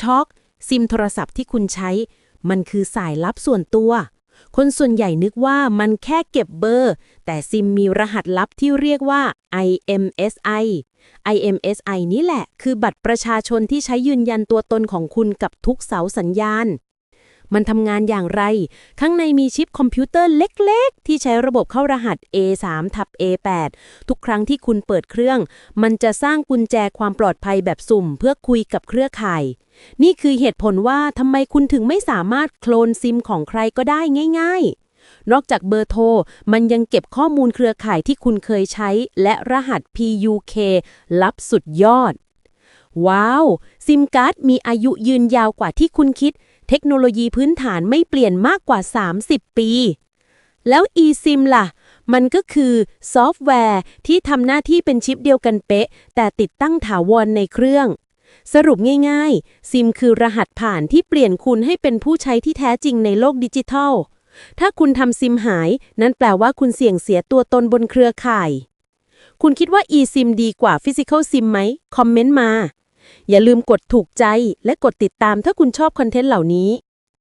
ช็อกซิมโทรศัพท์ที่คุณใช้ มันคือสายลับส่วนตัว คนส่วนใหญ่นึกว่ามันแค่เก็บเบอร์ แต่ซิมมีรหัสลับที่เรียกว่า IMSI IMSI นี่แหละ คือบัตรประชาชนที่ใช้ยืนยันตัวตนของคุณกับทุกเสาสัญญาณ มันทำงานอย่างไร ข้างในมีชิปคอมพิวเตอร์เล็กๆ ที่ใช้ระบบเข้ารหัส A3 ทับ A8 ทุกครั้งที่คุณเปิดเครื่อง มันจะสร้างกุญแจความปลอดภัยแบบสุ่ม เพื่อคุยกับเครือข่าย นี่คือเหตุผลว่าทำไมคุณถึงไม่สามารถโคลนซิมของใครก็ได้ง่าย ๆนอกจากเบอร์โทร มันยังเก็บข้อมูลเครือข่ายที่คุณเคยใช้ และรหัส PUK ลับสุดยอด ว้าว ซิมการ์ดมีอายุยืนยาวกว่าที่คุณคิด เทคโนโลยีพื้นฐานไม่เปลี่ยนมากกว่า 30 ปี แล้ว eSIM ล่ะ มันก็คือซอฟต์แวร์ที่ทำหน้าที่เป็นชิปเดียวกันเป๊ะ แต่ติดตั้งถาวรในเครื่อง สรุปง่ายๆ ซิมคือรหัสผ่านที่เปลี่ยนคุณให้เป็นผู้ใช้ที่แท้จริงในโลกดิจิทัล ถ้าคุณทำซิมหาย นั่นแปลว่าคุณเสี่ยงเสียตัวตนบนเครือข่ายคุณคิดว่า eSIM ดีกว่า Physical SIM ไหม คอมเมนต์มา อย่าลืมกดถูกใจและกดติดตามถ้าคุณชอบคอนเทนต์เหล่านี้